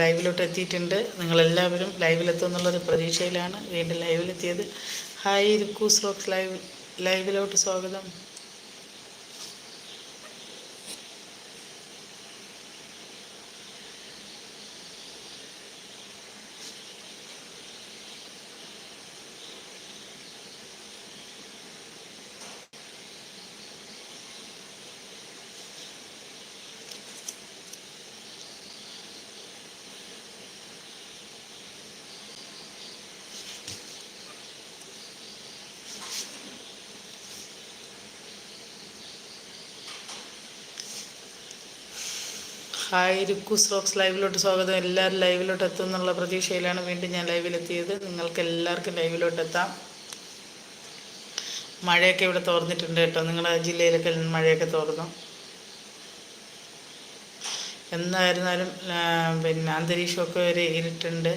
ലൈവിലോട്ട് എത്തിയിട്ടുണ്ട് നിങ്ങളെല്ലാവരും ലൈവിലെത്തും എന്നുള്ളൊരു പ്രതീക്ഷയിലാണ് വീണ്ടും ലൈവിലെത്തിയത്. ഹായ് രുക്കൂസ് റോക്സ് ലൈവ് ലൈവിലോട്ട് സ്വാഗതം. ഹായ് രുക്കൂസ് റോക്സ് ലൈവിലോട്ട് സ്വാഗതം. എല്ലാവരും ലൈവിലോട്ട് എത്തും എന്നുള്ള പ്രതീക്ഷയിലാണ് വീണ്ടും ഞാൻ ലൈവിലെത്തിയത് നിങ്ങൾക്ക് എല്ലാവർക്കും ലൈവിലോട്ട് എത്താം. മഴയൊക്കെ ഇവിടെ തോർന്നിട്ടുണ്ട് കേട്ടോ. നിങ്ങളുടെ ജില്ലയിലൊക്കെ മഴയൊക്കെ തോർന്നു? എന്തായിരുന്നാലും പിന്നെ അന്തരീക്ഷമൊക്കെ ഒരു ഇരുട്ടുണ്ട്.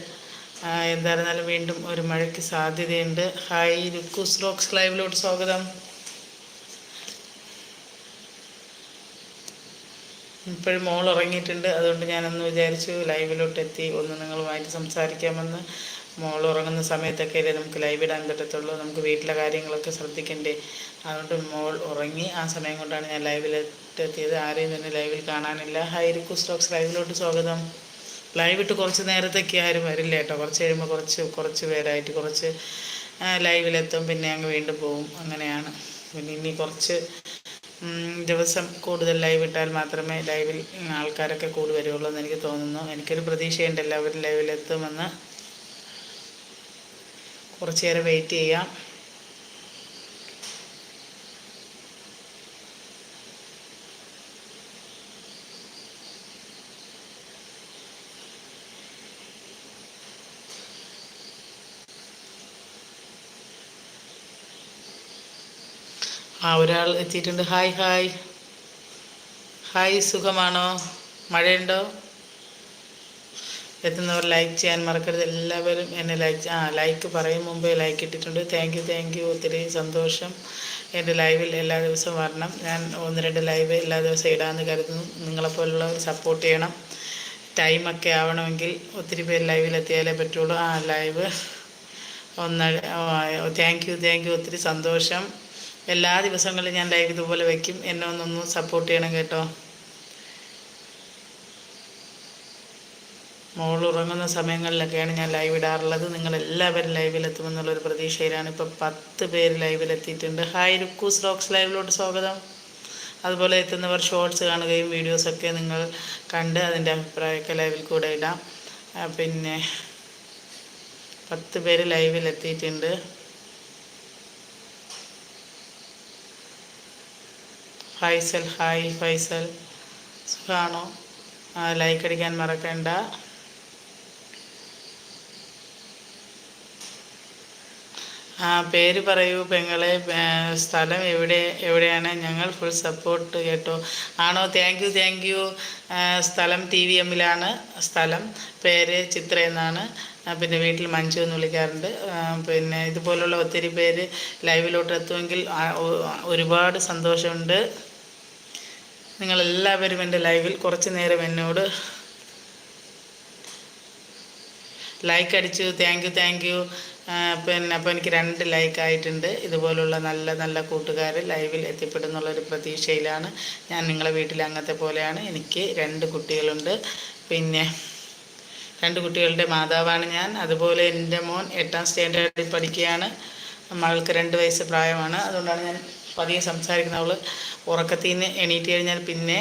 എന്തായിരുന്നാലും വീണ്ടും ഒരു മഴയ്ക്ക് സാധ്യതയുണ്ട്. ഹായ് രുക്കൂസ് റോക്സ് ലൈവിലോട്ട് സ്വാഗതം. ഇപ്പോഴും മോൾ ഉറങ്ങിയിട്ടുണ്ട് അതുകൊണ്ട് ഞാനൊന്ന് വിചാരിച്ചു ലൈവിലോട്ട് എത്തി ഒന്ന് നിങ്ങളുമായിട്ട് സംസാരിക്കാമെന്ന്. മോൾ ഉറങ്ങുന്ന സമയത്തൊക്കെ അല്ലേ നമുക്ക് ലൈവ് ഇടാൻ പറ്റത്തുള്ളൂ. നമുക്ക് വീട്ടിലെ കാര്യങ്ങളൊക്കെ ശ്രദ്ധിക്കണ്ടേ. അതുകൊണ്ട് മോൾ ഉറങ്ങി ആ സമയം കൊണ്ടാണ് ഞാൻ ലൈവിലോട്ട് എത്തിയത് ആരെയും തന്നെ ലൈവിൽ കാണാനില്ല. ഹൈരിക്കു സ്റ്റോക്സ് ലൈവിലോട്ട് സ്വാഗതം. ലൈവ് ഇട്ട് കുറച്ച് നേരത്തേക്ക് ആരും വരില്ല കേട്ടോ. കുറച്ച് കഴിയുമ്പോൾ കുറച്ച് കുറച്ച് പേരായിട്ട് കുറച്ച് ലൈവിലെത്തും. പിന്നെ അങ്ങ് വീണ്ടും പോവും. അങ്ങനെയാണ്. പിന്നെ ഇനി കുറച്ച് ദിവസം കൂടുതൽ ലൈവ് ഇട്ടാൽ മാത്രമേ ലൈവിൽ ആൾക്കാരൊക്കെ കൂടി വരുള്ളൂ എന്ന് എനിക്ക് തോന്നുന്നു. എനിക്കൊരു പ്രതീക്ഷയുണ്ട് എല്ലാവരും ലൈവിലെത്തുമെന്ന് കുറച്ചേരെ വെയിറ്റ് ചെയ്യാം. ആ ഒരാൾ എത്തിയിട്ടുണ്ട്. Hi hi. ഹായ് സുഖമാണോ? മഴയുണ്ടോ? എത്തുന്നവർ ലൈക്ക് ചെയ്യാൻ മറക്കരുത്. എല്ലാവരും എന്നെ ലൈക്ക് ആ ലൈക്ക് പറയും മുമ്പേ ലൈക്ക് ഇട്ടിട്ടുണ്ട്. താങ്ക് യു താങ്ക് യു ഒത്തിരി സന്തോഷം. എന്റെ ലൈവിൽ എല്ലാ ദിവസവും വരണം. ഞാൻ ഒന്ന് രണ്ട് ലൈവ് എല്ലാ ദിവസവും ഇടാമെന്ന് കരുതുന്നു. നിങ്ങളെപ്പോലുള്ളവർ സപ്പോർട്ട് ചെയ്യണം. ടൈമൊക്കെ ആവണമെങ്കിൽ ഒത്തിരി പേര് ലൈവിലെത്തിയാലേ പറ്റുള്ളൂ. ആ ലൈവ് ഒന്ന് താങ്ക് യു താങ്ക് യു ഒത്തിരി സന്തോഷം. എല്ലാ ദിവസങ്ങളിലും ഞാൻ ലൈവ് ഇതുപോലെ വയ്ക്കും എന്നെ ഒന്നൊന്ന് സപ്പോർട്ട് ചെയ്യണം കേട്ടോ. മോൾ ഉറങ്ങുന്ന സമയങ്ങളിലൊക്കെയാണ് ഞാൻ ലൈവ് ഇടാറുള്ളത്. നിങ്ങളെല്ലാവരും ലൈവിലെത്തുമെന്നുള്ളൊരു പ്രതീക്ഷയിലാണ് ഇപ്പോൾ പത്ത് പേര് ലൈവിലെത്തിയിട്ടുണ്ട് ഹായ് രുക്കൂസ് റോക്സ് ലൈവിലോട്ട് സ്വാഗതം. അതുപോലെ എത്തുന്നവർ ഷോർട്സ് കാണുകയും വീഡിയോസൊക്കെ നിങ്ങൾ കണ്ട് അതിന്റെ അഭിപ്രായമൊക്കെ ലൈവിൽ കൂടെ ഇടാം. പിന്നെ പത്ത് പേര് ലൈവിലെത്തിയിട്ടുണ്ട് ഫൈസൽ ഹായ് ഫൈസൽ. സുഖമാണോ ലൈക്ക് അടിക്കാൻ മറക്കണ്ട. ആ പേര് പറയൂ പെങ്ങളെ. സ്ഥലം എവിടെ എവിടെയാണ്? ഞങ്ങൾ ഫുൾ സപ്പോർട്ട് കേട്ടോ. ആണോ? താങ്ക് യു താങ്ക് യു സ്ഥലം ടി വി എമ്മിലാണ് സ്ഥലം പേര് ചിത്ര എന്നാണ്. പിന്നെ വീട്ടിൽ മഞ്ജു എന്ന് വിളിക്കാറുണ്ട്. പിന്നെ ഇതുപോലുള്ള ഒത്തിരി പേര് ലൈവിലോട്ട് എത്തുമെങ്കിൽ ഒരുപാട് സന്തോഷമുണ്ട്. നിങ്ങളെല്ലാവരും എന്റെ ലൈവിൽ കുറച്ച് നേരം എന്നോട് ലൈക്ക് അടിച്ചു താങ്ക് യു താങ്ക് യു പിന്നെ അപ്പോൾ എനിക്ക് രണ്ട് ലൈക്ക് ആയിട്ടുണ്ട്. ഇതുപോലുള്ള നല്ല നല്ല കൂട്ടുകാർ ലൈവിൽ എത്തിപ്പെടുന്നുള്ളൊരു പ്രതീക്ഷയിലാണ് ഞാൻ നിങ്ങളെ വീട്ടിൽ അങ്ങനത്തെ പോലെയാണ്. എനിക്ക് രണ്ട് കുട്ടികളുണ്ട്. പിന്നെ രണ്ട് കുട്ടികളുടെ മാതാവാണ് ഞാൻ. അതുപോലെ എന്റെ മോൻ എട്ടാം സ്റ്റാൻഡേർഡിൽ പഠിക്കുകയാണ്. മകൾക്ക് രണ്ട് വയസ്സ് പ്രായമാണ്. അതുകൊണ്ടാണ് ഞാൻ പതിയെ സംസാരിക്കുന്നത്. അവൾ ഉറക്കത്തിൽ നിന്ന് എണീറ്റ് കഴിഞ്ഞാൽ പിന്നെ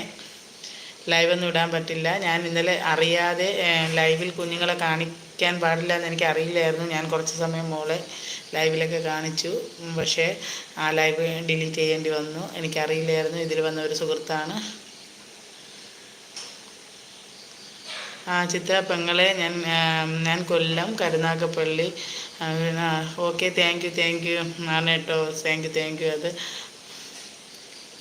ലൈവൊന്നും ഇടാൻ പറ്റില്ല. ഞാൻ ഇന്നലെ അറിയാതെ ലൈവിൽ കുഞ്ഞുങ്ങളെ കാണിക്കാൻ പാടില്ല എന്ന് എനിക്ക് അറിയില്ലായിരുന്നു. ഞാൻ കുറച്ച് സമയം മോളെ ലൈവിലൊക്കെ കാണിച്ചു. പക്ഷേ ആ ലൈവ് ഡിലീറ്റ് ചെയ്യേണ്ടി വന്നു. എനിക്കറിയില്ലായിരുന്നു. ഇതിൽ വന്ന ഒരു സുഹൃത്താണ് ആ ചിത്ര പെങ്ങളെ ഞാൻ ഞാൻ Kollam Karunagappally. Okay thank you thank you ആണ് കേട്ടോ താങ്ക് യു താങ്ക് യു അത്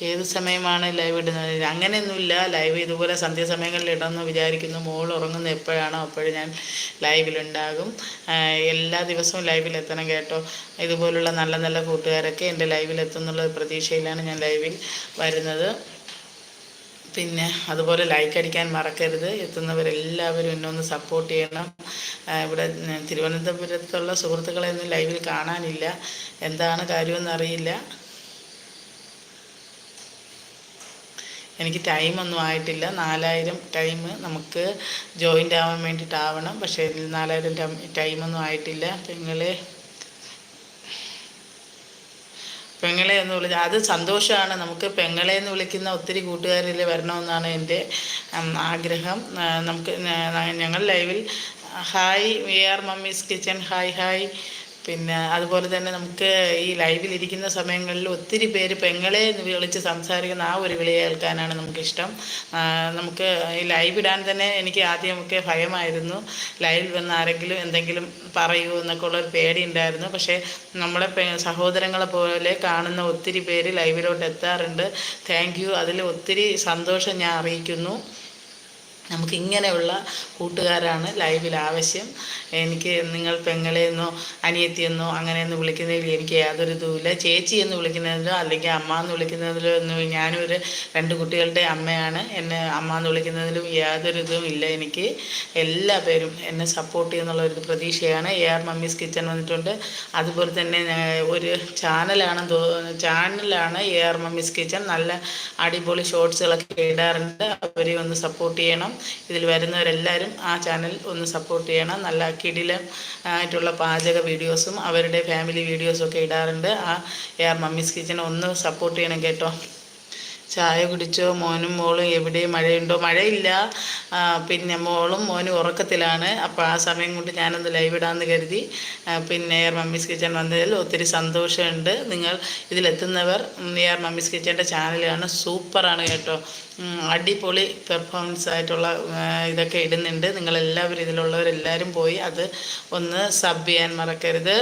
ഏത് സമയമാണ് ലൈവ് ഇടുന്നത്? അങ്ങനെയൊന്നുമില്ല. ലൈവ് ഇതുപോലെ സന്ധ്യാസമയങ്ങളിൽ ഇടണമെന്ന് വിചാരിക്കുന്നു. മോൾ ഉറങ്ങുന്ന എപ്പോഴാണോ അപ്പോഴും ഞാൻ ലൈവിലുണ്ടാകും എല്ലാ ദിവസവും ലൈവിലെത്തണം കേട്ടോ. ഇതുപോലുള്ള നല്ല നല്ല കൂട്ടുകാരൊക്കെ എന്റെ ലൈവിലെത്തുന്നുള്ള പ്രതീക്ഷയിലാണ് ഞാൻ ലൈവിൽ വരുന്നത്. പിന്നെ അതുപോലെ ലൈക്ക് അടിക്കാൻ മറക്കരുത്. എത്തുന്നവരെല്ലാവരും എന്നെ ഒന്ന് സപ്പോർട്ട് ചെയ്യണം. ഇവിടെ തിരുവനന്തപുരത്തുള്ള സുഹൃത്തുക്കളെ ഒന്നും ലൈവിൽ കാണാനില്ല. എന്താണ് കാര്യമെന്ന് അറിയില്ല. എനിക്ക് ടൈമൊന്നും ആയിട്ടില്ല. നാലായിരം ടൈം നമുക്ക് ജോയിന്റ് ആവാൻ വേണ്ടിയിട്ടാവണം പക്ഷേ നാലായിരം ടൈമൊന്നും ആയിട്ടില്ല. പെങ്ങളെ പെങ്ങളെ എന്ന് വിളിച്ച് അത് സന്തോഷമാണ്. നമുക്ക് പെങ്ങളെ എന്ന് വിളിക്കുന്ന ഒത്തിരി കൂട്ടുകാരിൽ വരണമെന്നാണ് എന്റെ ആഗ്രഹം. നമുക്ക് ഞങ്ങൾ ലൈവിൽ hi we are mummy's kitchen hi hi പിന്നെ അതുപോലെ തന്നെ നമുക്ക് ഈ ലൈവിലിരിക്കുന്ന സമയങ്ങളിൽ ഒത്തിരി പേര് പെങ്ങളെ എന്ന് വിളിച്ച് സംസാരിക്കുന്ന ആ ഒരു വിളി കേൾക്കാനാണ് നമുക്കിഷ്ടം. നമുക്ക് ഈ ലൈവ് ഇടാൻ തന്നെ എനിക്ക് ആദ്യമൊക്കെ ഭയമായിരുന്നു. ലൈവിൽ വന്ന് ആരെങ്കിലും എന്തെങ്കിലും പറയൂ എന്നൊക്കെ ഉള്ളൊരു പേടി ഉണ്ടായിരുന്നു. പക്ഷേ നമ്മളെ സഹോദരങ്ങളെ പോലെ കാണുന്ന ഒത്തിരി പേര് ലൈവിലോട്ട് എത്താറുണ്ട്. താങ്ക് യു അതിൽ ഒത്തിരി സന്തോഷം ഞാൻ അറിയിക്കുന്നു. നമുക്ക് ഇങ്ങനെയുള്ള കൂട്ടുകാരാണ് ലൈവിൽ ആവശ്യം. എനിക്ക് നിങ്ങൾ പെങ്ങളെന്നോ അനിയത്തിയെന്നോ അങ്ങനെയൊന്നും വിളിക്കുന്നതിൽ എനിക്ക് യാതൊരു ഇതുമില്ല ചേച്ചി എന്ന് വിളിക്കുന്നതിലോ അല്ലെങ്കിൽ അമ്മ എന്ന് വിളിക്കുന്നതിലോ ഒന്നും ഞാനൊരു രണ്ട് കുട്ടികളുടെ അമ്മയാണ്. എന്നെ അമ്മ എന്ന് വിളിക്കുന്നതിലും യാതൊരു ഇതും ഇല്ല എനിക്ക്. എല്ലാ പേരും എന്നെ സപ്പോർട്ട് ചെയ്യുന്നുള്ള ഒരു പ്രതീക്ഷയാണ്. എ ആർ മമ്മീസ് കിച്ചൺ വന്നിട്ടുണ്ട്. അതുപോലെ തന്നെ ഒരു ചാനലാണ് ചാനലാണ് എ ആർ മമ്മീസ് കിച്ചൺ നല്ല അടിപൊളി ഷോർട്സുകളൊക്കെ ഇടാറുണ്ട്. അവരെ ഒന്ന് സപ്പോർട്ട് ചെയ്യണം. ഇതിൽ വരുന്നവരെല്ലാവരും ആ ചാനൽ ഒന്ന് സപ്പോർട്ട് ചെയ്യണം. നല്ല കിടിലം ആയിട്ടുള്ള പാചക വീഡിയോസും അവരുടെ ഫാമിലി വീഡിയോസും ഒക്കെ ഇടാറുണ്ട്. ആ എയർ മമ്മീസ് കിച്ചൺ ഒന്ന് സപ്പോർട്ട് ചെയ്യണം കേട്ടോ. ചായ കുടിച്ചോ മോനും മോളും എവിടെ മഴയുണ്ടോ? മഴയില്ല. പിന്നെ മോളും മോനും ഉറക്കത്തിലാണ്. അപ്പോൾ ആ സമയം കൊണ്ട് ഞാനൊന്ന് ലൈവ് ഇടാമെന്ന് കരുതി. പിന്നെ എയർ മമ്മീസ് കിച്ചൺ വന്നതിൽ ഒത്തിരി സന്തോഷമുണ്ട്. നിങ്ങൾ ഇതിലെത്തുന്നവർ എയർ മമ്മീസ് കിച്ചന്റെ ചാനലാണ്. സൂപ്പറാണ് കേട്ടോ. അടിപൊളി പെർഫോമൻസ് ആയിട്ടുള്ള ഇതൊക്കെ ഇടുന്നുണ്ട്. നിങ്ങളെല്ലാവരും ഇതിലുള്ളവരെല്ലാവരും പോയി അത് ഒന്ന് സബ് ചെയ്യാൻ മറക്കരുത്.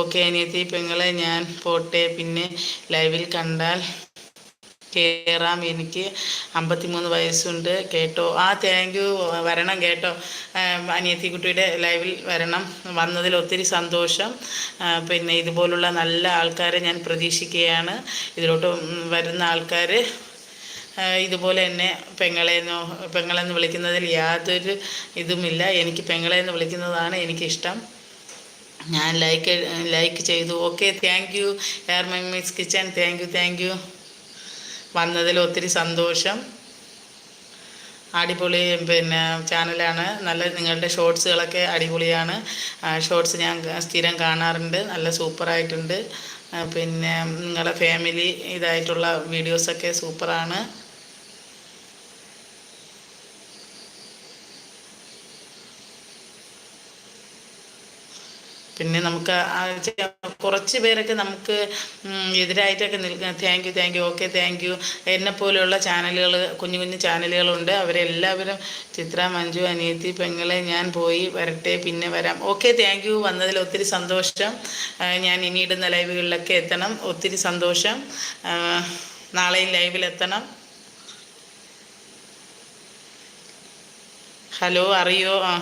ഓക്കെ അനിയത്തി പെങ്ങളെ ഞാൻ പോട്ടെ. പിന്നെ ലൈവിൽ കണ്ടാൽ കയറാം എനിക്ക് അമ്പത്തിമൂന്ന് വയസ്സുണ്ട്. കേട്ടോ. ആ താങ്ക് യു വരണം കേട്ടോ. കുട്ടിയുടെ ലൈവിൽ വരണം. വന്നതിൽ ഒത്തിരി സന്തോഷം. പിന്നെ ഇതുപോലുള്ള നല്ല ആൾക്കാരെ ഞാൻ പ്രതീക്ഷിക്കുകയാണ്. ഇതിലോട്ട് വരുന്ന ആൾക്കാർ ഇതുപോലെ തന്നെ പെങ്ങളെന്നോ പെങ്ങളെന്ന് വിളിക്കുന്നതിൽ യാതൊരു ഇതുമില്ല. എനിക്ക് പെങ്ങളെന്ന് വിളിക്കുന്നതാണ് എനിക്കിഷ്ടം. ഞാൻ ലൈക്ക് ലൈക്ക് ചെയ്തു. Okay thank you are mummy's kitchen thank you thank you വന്നതിൽ ഒത്തിരി സന്തോഷം. അടിപൊളി പിന്നെ ചാനലാണ്. നല്ല നിങ്ങളുടെ ഷോർട്സുകളൊക്കെ അടിപൊളിയാണ്. ഷോർട്സ് ഞാൻ സ്ഥിരം കാണാറുണ്ട്. നല്ല സൂപ്പറായിട്ടുണ്ട്. പിന്നെ നിങ്ങളുടെ ഫാമിലി ഇതായിട്ടുള്ള വീഡിയോസൊക്കെ സൂപ്പറാണ്. പിന്നെ നമുക്ക് കുറച്ച് പേരൊക്കെ നമുക്ക് എതിരായിട്ടൊക്കെ നിൽക്കുക thank you thank you okay thank you എന്നെപ്പോലെയുള്ള ചാനലുകൾ കുഞ്ഞു കുഞ്ഞു ചാനലുകളുണ്ട്. അവരെല്ലാവരും ചിത്ര മഞ്ജു അനിയത്തി പെങ്ങളെ ഞാൻ പോയി വരട്ടെ പിന്നെ വരാം. ഓക്കെ താങ്ക് യു വന്നതിൽ ഒത്തിരി സന്തോഷം. ഞാൻ ഇനി ഇടുന്ന ലൈവുകളിലൊക്കെ എത്തണം. ഒത്തിരി സന്തോഷം. നാളെയും ലൈവിലെത്തണം ഹലോ അറിയോ? ആ.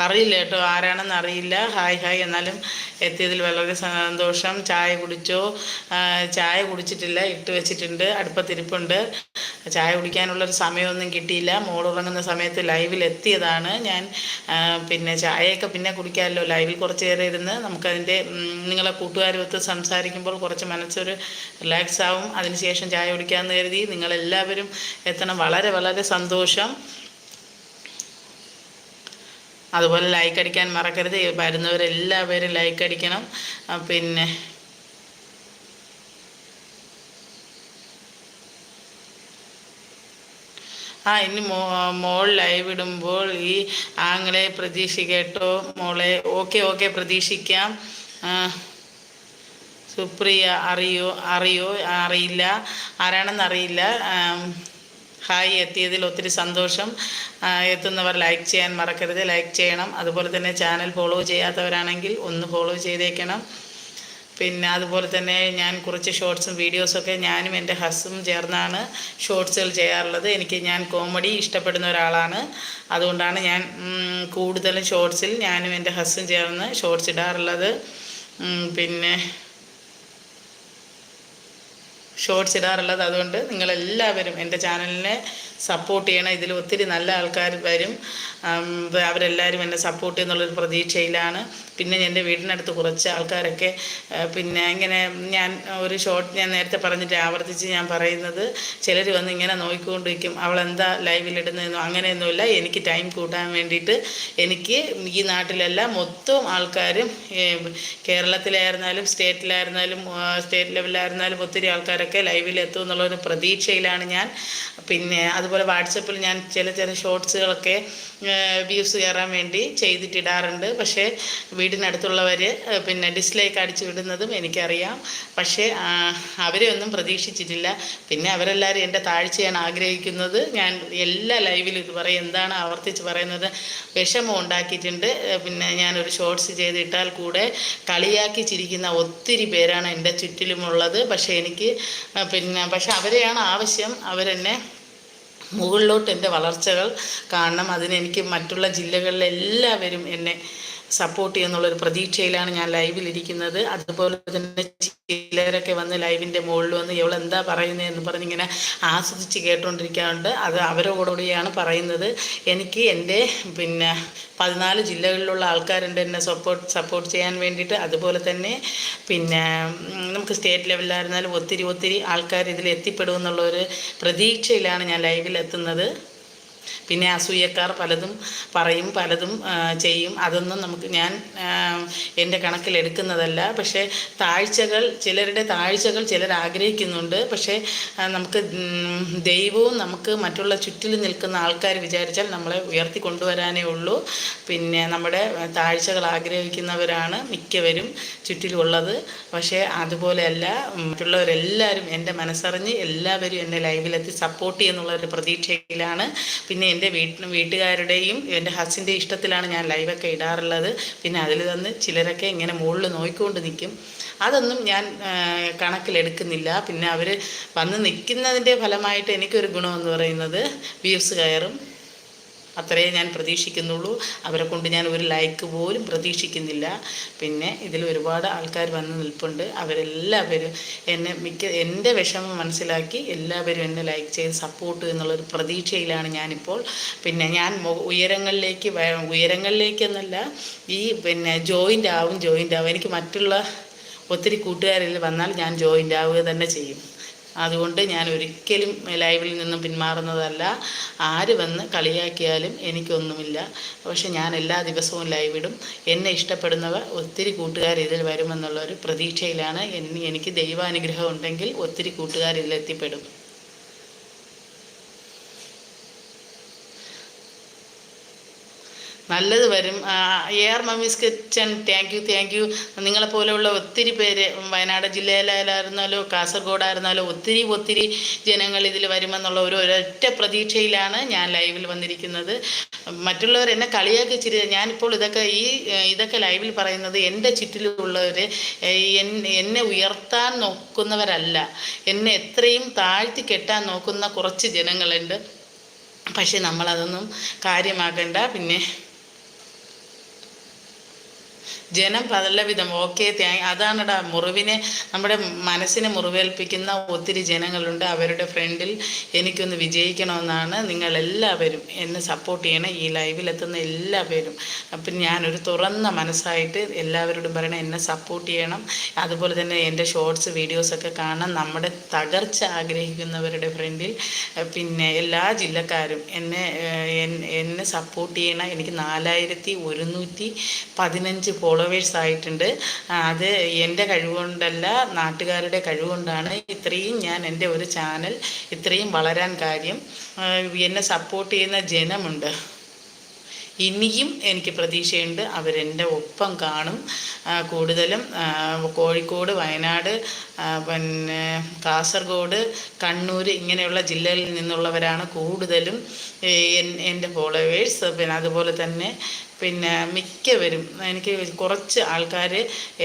അറിയില്ല കേട്ടോ ആരാണെന്ന് അറിയില്ല. Hi hi. എന്നാലും എത്തിയതിൽ വളരെ സന്തോഷം. ചായ കുടിച്ചോ? ചായ കുടിച്ചിട്ടില്ല ഇട്ട് വെച്ചിട്ടുണ്ട്. അടുപ്പത്തിരിപ്പുണ്ട്. ചായ കുടിക്കാനുള്ളൊരു സമയമൊന്നും കിട്ടിയില്ല. മോൾ ഉറങ്ങുന്ന സമയത്ത് ലൈവിൽ എത്തിയതാണ് ഞാൻ. പിന്നെ ചായയൊക്കെ പിന്നെ കുടിക്കാമല്ലോ. ലൈവിൽ കുറച്ച് നേരം ഇരുന്ന് നമുക്കതിന്റെ നിങ്ങളെ കൂട്ടുകാരുമൊത്ത് സംസാരിക്കുമ്പോൾ കുറച്ച് മനസ്സൊരു റിലാക്സ് ആവും അതിനുശേഷം ചായ കുടിക്കാമെന്ന് കരുതി നിങ്ങളെല്ലാവരും എത്തണം. വളരെ വളരെ സന്തോഷം. അതുപോലെ ലൈക്ക് അടിക്കാൻ മറക്കരുത്. വരുന്നവരെല്ലാവരും ലൈക്ക് അടിക്കണം. പിന്നെ. ആ ഇനി മോ മോൾ ലൈവ് ഇടുമ്പോൾ ഈ ആങ്ങളെ പ്രതീക്ഷിക്കട്ടോ മോളെ ഓക്കെ ഓക്കെ പ്രതീക്ഷിക്കാം. സുപ്രിയ അറിയോ? അറിയോ? അറിയില്ല. ആരാണെന്ന് അറിയില്ല. ഹായ് എത്തിയതിൽ ഒത്തിരി സന്തോഷം. എത്തുന്നവർ ലൈക്ക് ചെയ്യാൻ മറക്കരുത്. ലൈക്ക് ചെയ്യണം. അതുപോലെ തന്നെ ചാനൽ ഫോളോ ചെയ്യാത്തവരാണെങ്കിൽ ഒന്ന് ഫോളോ ചെയ്തേക്കണം. പിന്നെ അതുപോലെ തന്നെ ഞാൻ കുറച്ച് ഷോർട്സും വീഡിയോസൊക്കെ ഞാനും എന്റെ ഹസ്സും ചേർന്നാണ് ഷോർട്സുകൾ ചെയ്യാറുള്ളത്. എനിക്ക് ഞാൻ കോമഡി ഇഷ്ടപ്പെടുന്ന ഒരാളാണ്. അതുകൊണ്ടാണ് ഞാൻ കൂടുതലും ഷോർട്സിൽ ഞാനും എന്റെ ഹസ്സും ചേർന്ന് ഷോർട്സ് ഇടാറുള്ളത്. പിന്നെ ഷോർട്സ് ഇടാറുള്ളത് അതുകൊണ്ട് നിങ്ങളെല്ലാവരും എന്റെ ചാനലിനെ സപ്പോർട്ട് ചെയ്യണം. ഇതിൽ ഒത്തിരി നല്ല ആൾക്കാർ വരും. അവരെല്ലാവരും എന്നെ സപ്പോർട്ട് ചെയ്യുന്നുള്ളൊരു പ്രതീക്ഷയിലാണ്. പിന്നെ എന്റെ വീടിനടുത്ത് കുറച്ച് ആൾക്കാരൊക്കെ പിന്നെ ഇങ്ങനെ ഞാൻ ഒരു ഷോർട്ട് ഞാൻ നേരത്തെ പറഞ്ഞിട്ട് ആവർത്തിച്ച് ഞാൻ പറയുന്നത്. ചിലർ വന്ന് ഇങ്ങനെ നോക്കിക്കൊണ്ടിരിക്കും അവളെന്താ ലൈവിലിടുന്നതെന്നോ അങ്ങനെയൊന്നുമില്ല എനിക്ക് ടൈം കൂട്ടാൻ വേണ്ടിയിട്ട് എനിക്ക് ഈ നാട്ടിലെല്ലാം മൊത്തം ആൾക്കാരും കേരളത്തിലായിരുന്നാലും സ്റ്റേറ്റിലായിരുന്നാലും സ്റ്റേറ്റ് ലെവലിലായിരുന്നാലും ഒത്തിരി ആൾക്കാരൊക്കെ ലൈവിൽ എത്തും എന്നുള്ളൊരു പ്രതീക്ഷയിലാണ് ഞാൻ. പിന്നെ അതുപോലെ വാട്സപ്പിൽ ഞാൻ ചില ചില ഷോർട്സുകളൊക്കെ വ്യൂസ് കയറാൻ വേണ്ടി ചെയ്തിട്ടിടാറുണ്ട്. പക്ഷേ വീടിനടുത്തുള്ളവർ പിന്നെ ഡിസ്ലൈക്ക് അടിച്ചു വിടുന്നതും എനിക്കറിയാം. പക്ഷേ അവരെ ഒന്നും പ്രതീക്ഷിച്ചിട്ടില്ല. പിന്നെ അവരെല്ലാവരും എന്റെ താഴ്ചയാണ് ആഗ്രഹിക്കുന്നത്. ഞാൻ എല്ലാ ലൈവിലും ഇത് പറയും എന്താണ് ആവർത്തിച്ച് പറയുന്നത്? വിഷമം ഉണ്ടാക്കിയിട്ടുണ്ട്. പിന്നെ ഞാനൊരു ഷോർട്സ് ചെയ്തിട്ടാൽ കൂടെ കളിയാക്കി ചിരിക്കുന്ന ഒത്തിരി പേരാണ് എന്റെ ചുറ്റിലുമുള്ളത്. പക്ഷേ എനിക്ക് പിന്നെ പക്ഷെ അവരെയാണ് ആവശ്യം. അവരെന്നെ മുകളിലോട്ട് എന്റെ വളർച്ചകൾ കാണണം. അതിനെനിക്ക് മറ്റുള്ള ജില്ലകളിലെല്ലാവരും എന്നെ സപ്പോർട്ട് ചെയ്യുന്നുള്ളൊരു പ്രതീക്ഷയിലാണ് ഞാൻ ലൈവിലിരിക്കുന്നത്. അതുപോലെ തന്നെ ചിലരൊക്കെ വന്ന് ലൈവിന്റെ മുകളിൽ വന്ന് ഇവൾ എന്താ പറയുന്നത് എന്ന് പറഞ്ഞിങ്ങനെ ആസ്വദിച്ച് കേട്ടുകൊണ്ടിരിക്കാറുണ്ട് അത് അവരോടുകൂടിയാണ് പറയുന്നത്. എനിക്ക് എന്റെ പിന്നെ പതിനാല് ജില്ലകളിലുള്ള ആൾക്കാരുണ്ട് എന്നെ സപ്പോർട്ട് സപ്പോർട്ട് ചെയ്യാൻ വേണ്ടിയിട്ട്. അതുപോലെ തന്നെ പിന്നെ നമുക്ക് സ്റ്റേറ്റ് ലെവലിലായിരുന്നാലും ഒത്തിരി ഒത്തിരി ആൾക്കാർ ഇതിൽ എത്തിപ്പെടുമെന്നുള്ള ഒരു പ്രതീക്ഷയിലാണ് ഞാൻ ലൈവിൽ എത്തുന്നത് പിന്നെ അസൂയക്കാർ പലതും പറയും പലതും ചെയ്യും. അതൊന്നും നമുക്ക് ഞാൻ എന്റെ കണക്കിലെടുക്കുന്നതല്ല പക്ഷേ താഴ്ചകൾ ചിലരുടെ താഴ്ചകൾ ചിലർ ആഗ്രഹിക്കുന്നുണ്ട്. പക്ഷേ നമുക്ക് ദൈവവും നമുക്ക് മറ്റുള്ള ചുറ്റിൽ നിൽക്കുന്ന ആൾക്കാർ വിചാരിച്ചാൽ നമ്മളെ ഉയർത്തി കൊണ്ടുവരാനേ ഉള്ളൂ. പിന്നെ നമ്മുടെ താഴ്ചകൾ ആഗ്രഹിക്കുന്നവരാണ് മിക്കവരും ചുറ്റിലുള്ളത്. പക്ഷേ അതുപോലെയല്ല മറ്റുള്ളവരെല്ലാവരും എന്റെ മനസ്സറിഞ്ഞ് എല്ലാവരും എന്നെ ലൈവിലെത്തി സപ്പോർട്ട് ചെയ്യുന്നുള്ള ഒരു പ്രതീക്ഷയിലാണ്. പിന്നെ എന്റെ വീട്ടിൽ വീട്ടുകാരുടെയും എന്റെ ഹസ്സിന്റെ ഇഷ്ടത്തിലാണ് ഞാൻ ലൈവൊക്കെ ഇടാറുള്ളത്. പിന്നെ അതിൽ തന്ന് ചിലരൊക്കെ ഇങ്ങനെ മുകളിൽ നോക്കിക്കൊണ്ട് നിൽക്കും. അതൊന്നും ഞാൻ കണക്കിലെടുക്കുന്നില്ല. പിന്നെ അവർ വന്ന് നിൽക്കുന്നതിന്റെ ഫലമായിട്ട് എനിക്കൊരു ഗുണമെന്ന് പറയുന്നത് വ്യൂസ് കയറും. അത്രയേ ഞാൻ പ്രതീക്ഷിക്കുന്നുള്ളൂ. അവരെ കൊണ്ട് ഞാൻ ഒരു ലൈക്ക് പോലും പ്രതീക്ഷിക്കുന്നില്ല. പിന്നെ ഇതിൽ ഒരുപാട് ആൾക്കാർ വന്ന് നിൽപ്പുണ്ട്. അവരെല്ലാവരും എന്നെ മിക്ക എന്റെ വിഷമം മനസ്സിലാക്കി എല്ലാവരും എന്നെ ലൈക്ക് ചെയ്ത് സപ്പോർട്ട് എന്നുള്ളൊരു പ്രതീക്ഷയിലാണ് ഞാനിപ്പോൾ. പിന്നെ ഞാൻ ഉയരങ്ങളിലേക്ക് ഉയരങ്ങളിലേക്കെന്നല്ല ഈ പിന്നെ ജോയിന്റ് ആവും ജോയിന്റ് ആവും. എനിക്ക് മറ്റുള്ള ഒത്തിരി കൂട്ടുകാരിൽ വന്നാൽ ഞാൻ ജോയിന്റ് ആവുക തന്നെ ചെയ്യും. അതുകൊണ്ട് ഞാൻ ഒരിക്കലും ലൈവിൽ നിന്നും പിന്മാറുന്നതല്ല. ആര് വന്ന് കളിയാക്കിയാലും എനിക്കൊന്നുമില്ല. പക്ഷെ ഞാൻ എല്ലാ ദിവസവും ലൈവ് ഇടും എന്നെ ഇഷ്ടപ്പെടുന്നവർ ഒത്തിരി കൂട്ടുകാർ ഇതിൽ വരുമെന്നുള്ള ഒരു പ്രതീക്ഷയിലാണ് എനിക്ക് ദൈവാനുഗ്രഹം ഉണ്ടെങ്കിൽ ഒത്തിരി കൂട്ടുകാർ ഇതിൽ നല്ലത് വരും. Are mummy's kitchen thank you thank you നിങ്ങളെപ്പോലെയുള്ള ഒത്തിരി പേര് വയനാട് ജില്ലയിലായിരുന്നാലോ കാസർഗോഡായിരുന്നാലോ ഒത്തിരി ഒത്തിരി ജനങ്ങൾ ഇതിൽ വരുമെന്നുള്ള ഒരു ഒരൊറ്റ പ്രതീക്ഷയിലാണ് ഞാൻ ലൈവിൽ വന്നിരിക്കുന്നത്. മറ്റുള്ളവർ എന്നെ കളിയാക്കി ചിരി ഞാനിപ്പോൾ ഇതൊക്കെ ഈ ഇതൊക്കെ ലൈവിൽ പറയുന്നത് എന്റെ ചുറ്റിലുള്ളവർ എന്നെ ഉയർത്താൻ നോക്കുന്നവരല്ല. എന്നെ എത്രയും താഴ്ത്തി കെട്ടാൻ നോക്കുന്ന കുറച്ച് ജനങ്ങളുണ്ട്. പക്ഷെ നമ്മളതൊന്നും കാര്യമാക്കണ്ട. പിന്നെ ജനം പലവിധം ഓക്കെ താങ്ക് അതാണടാ മുറിവിനെ നമ്മുടെ മനസ്സിനെ മുറിവേൽപ്പിക്കുന്ന ഒത്തിരി ജനങ്ങളുണ്ട്. അവരുടെ ഫ്രണ്ടിൽ എനിക്കൊന്ന് വിജയിക്കണമെന്നാണ് നിങ്ങളെല്ലാവരും എന്നെ സപ്പോർട്ട് ചെയ്യണം. ഈ ലൈവിലെത്തുന്ന എല്ലാവരും. അപ്പം ഞാനൊരു തുറന്ന മനസ്സായിട്ട് എല്ലാവരോടും പറയണം എന്നെ സപ്പോർട്ട് ചെയ്യണം. അതുപോലെ തന്നെ എന്റെ ഷോർട്സ് വീഡിയോസൊക്കെ കാണാൻ നമ്മുടെ തകർച്ച ആഗ്രഹിക്കുന്നവരുടെ ഫ്രണ്ടിൽ പിന്നെ എല്ലാ ജില്ലക്കാരും എന്നെ എന്നെ സപ്പോർട്ട് ചെയ്യണം. എനിക്ക് നാലായിരത്തി ഒരുന്നൂറ്റി പതിനഞ്ച് ഫോളോവേഴ്സ് ആയിട്ടുണ്ട്. അത് എന്റെ കഴിവുകൊണ്ടല്ല നാട്ടുകാരുടെ കഴിവുകൊണ്ടാണ് ഇത്രയും ഞാൻ എന്റെ ഒരു ചാനൽ ഇത്രയും വളരാൻ കാര്യം. എന്നെ സപ്പോർട്ട് ചെയ്യുന്ന ജനമുണ്ട്. ഇനിയും എനിക്ക് പ്രതീക്ഷയുണ്ട് അവരെന്റെ ഒപ്പം കാണും. കൂടുതലും കോഴിക്കോട് വയനാട് പിന്നെ കാസർഗോഡ് കണ്ണൂർ ഇങ്ങനെയുള്ള ജില്ലകളിൽ നിന്നുള്ളവരാണ് കൂടുതലും എൻ- എന്റെ ഫോളോവേഴ്സ് പിന്നെ അതുപോലെ തന്നെ പിന്നെ മിക്കവരും എനിക്ക് കുറച്ച് ആൾക്കാർ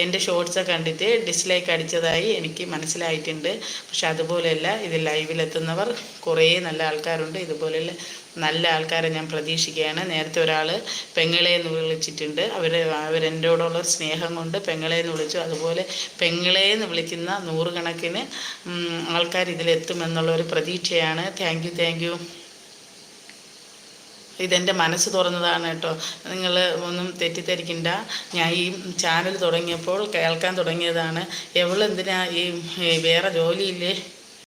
എന്റെ ഷോർട്സ് കണ്ടിട്ട് ഡിസ്ലൈക്ക് അടിച്ചതായി എനിക്ക് മനസ്സിലായിട്ടുണ്ട്. പക്ഷെ അതുപോലെയല്ല ഇത് ലൈവിലെത്തുന്നവർ കുറേ നല്ല ആൾക്കാരുണ്ട്. ഇതുപോലെയുള്ള നല്ല ആൾക്കാരെ ഞാൻ പ്രതീക്ഷിക്കുകയാണ്. നേരത്തെ ഒരാൾ പെങ്ങളെ എന്ന് വിളിച്ചിട്ടുണ്ട്. അവർ അവരെന്റോടുള്ള സ്നേഹം കൊണ്ട് പെങ്ങളെ എന്ന് വിളിച്ചു. അതുപോലെ പെങ്ങളെ എന്ന് വിളിക്കുന്ന നൂറുകണക്കിന് ആൾക്കാർ ഇതിലെത്തുമെന്നുള്ള ഒരു പ്രതീക്ഷയാണ്. താങ്ക് യു താങ്ക് യു ഇതെന്റെ മനസ്സ് തുറന്നതാണ് കേട്ടോ. നിങ്ങൾ ഒന്നും തെറ്റിദ്ധരിക്കണ്ട. ഞാൻ ഈ ചാനൽ തുടങ്ങിയപ്പോൾ കേൾക്കാൻ തുടങ്ങിയതാണ്. എവളെന്തിനാ ഈ വേറെ ജോലിയില്ലേ?